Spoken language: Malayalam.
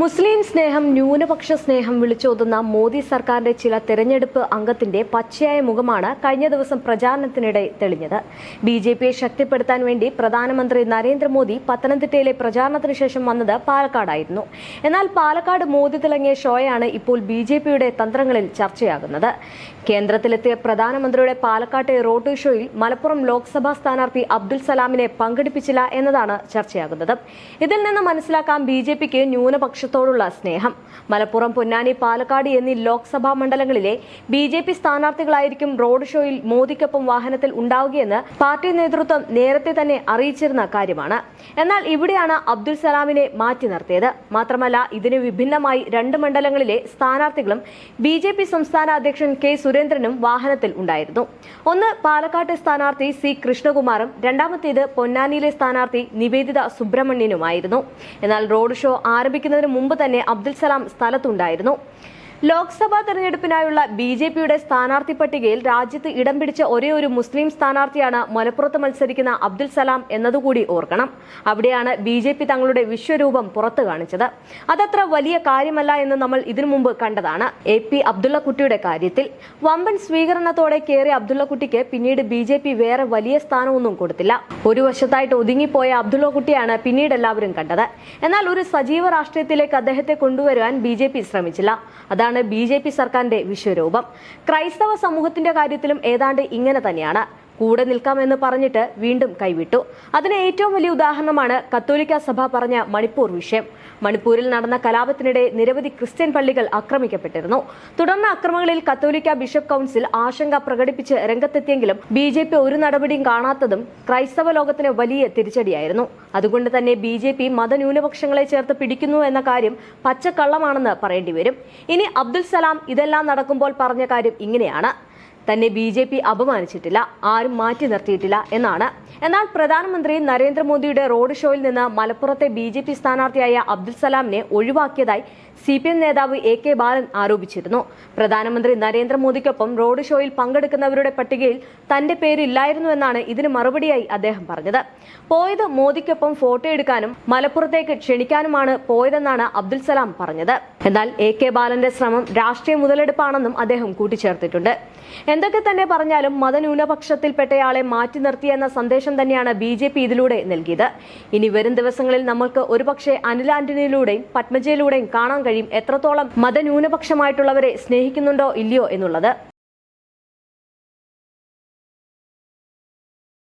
മുസ്ലിം സ്നേഹം ന്യൂനപക്ഷ സ്നേഹം വിളിച്ചോതുന്ന മോദി സർക്കാരിന്റെ ചില തെരഞ്ഞെടുപ്പ് അംഗത്തിന്റെ പച്ചയായ മുഖമാണ് കഴിഞ്ഞ ദിവസം പ്രചാരണത്തിനിടെ തെളിഞ്ഞത്. ബി ജെ പിയെ ശക്തിപ്പെടുത്താൻ വേണ്ടി പ്രധാനമന്ത്രി നരേന്ദ്രമോദി പത്തനംതിട്ടയിലെ പ്രചാരണത്തിന് ശേഷം വന്നത് പാലക്കാടായിരുന്നു. എന്നാൽ പാലക്കാട് മോദി തിളങ്ങിയ ഷോയാണ് ഇപ്പോൾ ബി ജെ പിയുടെ തന്ത്രങ്ങളിൽ ചർച്ചയാകുന്നത്. കേന്ദ്രത്തിലെത്തിയ പ്രധാനമന്ത്രിയുടെ പാലക്കാട്ടെ റോഡ് ഷോയിൽ മലപ്പുറം ലോക്സഭാ സ്ഥാനാർത്ഥി അബ്ദുൽ സലാമിനെ പങ്കെടുപ്പിച്ചില്ല എന്നതാണ് ചർച്ചയാകുന്നത്. ഇതിൽ നിന്ന് മനസ്സിലാക്കാം ബി ജെ പിക്ക് ന്യൂനപക്ഷത്തോടുള്ള സ്നേഹം. മലപ്പുറം പൊന്നാനി പാലക്കാട് എന്നീ ലോക്സഭാ മണ്ഡലങ്ങളിലെ ബി ജെ പി സ്ഥാനാർത്ഥികളായിരിക്കും റോഡ് ഷോയിൽ മോദിക്കൊപ്പം വാഹനത്തിൽ ഉണ്ടാവുകയെന്ന് പാർട്ടി നേതൃത്വം നേരത്തെ തന്നെ അറിയിച്ചിരുന്ന കാര്യമാണ്. എന്നാൽ ഇവിടെയാണ് അബ്ദുൽ സലാമിനെ മാറ്റി നിർത്തിയത്. മാത്രമല്ല ഇതിന് വിഭിന്നമായി രണ്ട് മണ്ഡലങ്ങളിലെ സ്ഥാനാർത്ഥികളും ബി ജെ പി സംസ്ഥാന അധ്യക്ഷൻ കെ സുരേന്ദ്രനും വാഹനത്തിൽ ഉണ്ടായിരുന്നു. ഒന്ന് പാലക്കാട്ടെ സ്ഥാനാർത്ഥി സി കൃഷ്ണകുമാറും രണ്ടാമത്തേത് പൊന്നാനിയിലെ സ്ഥാനാർത്ഥി നിവേദിത സുബ്രഹ്മണ്യനുമായിരുന്നു. എന്നാൽ റോഡ് ഷോ ആരംഭിക്കുന്നതിന് മുമ്പ് തന്നെ അബ്ദുൽ സലാം സ്ഥലത്തുണ്ടായിരുന്നു. ലോക്സഭാ തെരഞ്ഞെടുപ്പിനായുള്ള ബി ജെ പിയുടെ സ്ഥാനാർത്ഥി പട്ടികയിൽ രാജ്യത്ത് ഇടം പിടിച്ച ഒരേ ഒരു മുസ്ലിം സ്ഥാനാർത്ഥിയാണ് മലപ്പുറത്ത് മത്സരിക്കുന്ന അബ്ദുൽ സലാം എന്നതുകൂടി ഓർക്കണം. അവിടെയാണ് ബി ജെ പി തങ്ങളുടെ വിശ്വരൂപം പുറത്തു കാണിച്ചത്. അതത്ര വലിയ കാര്യമല്ല എന്ന് നമ്മൾ ഇതിനു മുമ്പ് കണ്ടതാണ്. എ പി അബ്ദുള്ളക്കുട്ടിയുടെ കാര്യത്തിൽ വമ്പൻ സ്വീകരണത്തോടെ കയറിയ അബ്ദുള്ളക്കുട്ടിക്ക് പിന്നീട് ബി ജെ പി വേറെ വലിയ സ്ഥാനമൊന്നും കൊടുത്തില്ല. ഒരു വശത്തായിട്ട് ഒതുങ്ങിപ്പോയ അബ്ദുള്ളക്കുട്ടിയാണ് പിന്നീട് എല്ലാവരും കണ്ടത്. എന്നാൽ ഒരു സജീവ രാഷ്ട്രീയത്തിലേക്ക് അദ്ദേഹത്തെ കൊണ്ടുവരുവാൻ ബി ജെ പി ശ്രമിച്ചില്ല. അതാണ് ബി സർക്കാരിന്റെ വിശ്വരൂപം. ക്രൈസ്തവ സമൂഹത്തിന്റെ കാര്യത്തിലും ഏതാണ്ട് ഇങ്ങനെ തന്നെയാണ്. കൂടെ നിൽക്കാമെന്ന് പറഞ്ഞിട്ട് വീണ്ടും കൈവിട്ടു. അതിന് ഏറ്റവും വലിയ ഉദാഹരണമാണ് കത്തോലിക്ക സഭ പറഞ്ഞ മണിപ്പൂർ വിഷയം. മണിപ്പൂരിൽ നടന്ന കലാപത്തിനിടെ നിരവധി ക്രിസ്ത്യൻ പള്ളികൾ ആക്രമിക്കപ്പെട്ടിരുന്നു. തുടർന്ന് അക്രമങ്ങളിൽ കത്തോലിക്ക ബിഷപ്പ് കൌൺസിൽ ആശങ്ക പ്രകടിപ്പിച്ച് രംഗത്തെത്തിയെങ്കിലും ബി ജെ പി ഒരു നടപടിയും കാണാത്തതും ക്രൈസ്തവ ലോകത്തിന് വലിയ തിരിച്ചടിയായിരുന്നു. അതുകൊണ്ട് തന്നെ ബി ജെ പി മതന്യൂനപക്ഷങ്ങളെ ചേർത്ത് പിടിക്കുന്നു എന്ന കാര്യം പച്ചക്കള്ളമാണെന്ന് പറയേണ്ടി വരും ഇനി അബ്ദുൽ സലാം ഇതെല്ലാം നടക്കുമ്പോൾ പറഞ്ഞ കാര്യം ഇങ്ങനെയാണ്. തന്നെ ബി ജെ പി അപമാനിച്ചിട്ടില്ല ആരും മാറ്റി നിർത്തിയിട്ടില്ല എന്നാണ്. എന്നാൽ പ്രധാനമന്ത്രി നരേന്ദ്രമോദിയുടെ റോഡ് ഷോയിൽ നിന്ന് മലപ്പുറത്തെ ബി ജെ പി സ്ഥാനാർത്ഥിയായ അബ്ദുൽ സലാമിനെ ഒഴിവാക്കിയതായി സി പി എം നേതാവ് എ കെ ബാലൻ ആരോപിച്ചിരുന്നു. പ്രധാനമന്ത്രി നരേന്ദ്രമോദിക്കൊപ്പം റോഡ് ഷോയിൽ പങ്കെടുക്കുന്നവരുടെ പട്ടികയിൽ തന്റെ പേരില്ലായിരുന്നു എന്നാണ് ഇതിന് മറുപടിയായി അദ്ദേഹം പറഞ്ഞത്. പോയത് മോദിക്കൊപ്പം ഫോട്ടോ എടുക്കാനും മലപ്പുറത്തേക്ക് ക്ഷണിക്കാനുമാണ് പോയതെന്നാണ് അബ്ദുൽ സലാം പറഞ്ഞത്. എന്നാൽ എ കെ ബാലന്റെ ശ്രമം രാഷ്ട്രീയ മുതലെടുപ്പാണെന്നും അദ്ദേഹം കൂട്ടിച്ചേർത്തിട്ടുണ്ട്. എന്തൊക്കെ തന്നെ പറഞ്ഞാലും മതന്യൂനപക്ഷത്തിൽപ്പെട്ടയാളെ മാറ്റി നിർത്തിയെന്ന സന്ദേശം തന്നെയാണ് ബി ജെ പി ഇതിലൂടെ നൽകിയത്. ഇനി വരും ദിവസങ്ങളിൽ നമ്മൾക്ക് ഒരുപക്ഷെ അനിൽ ആന്റണിയിലൂടെയും പത്മജയിലൂടെയും കാണാൻ കഴിയും എത്രത്തോളം മതന്യൂനപക്ഷമായിട്ടുള്ളവരെ സ്നേഹിക്കുന്നുണ്ടോ ഇല്ലയോ എന്നുള്ളത്.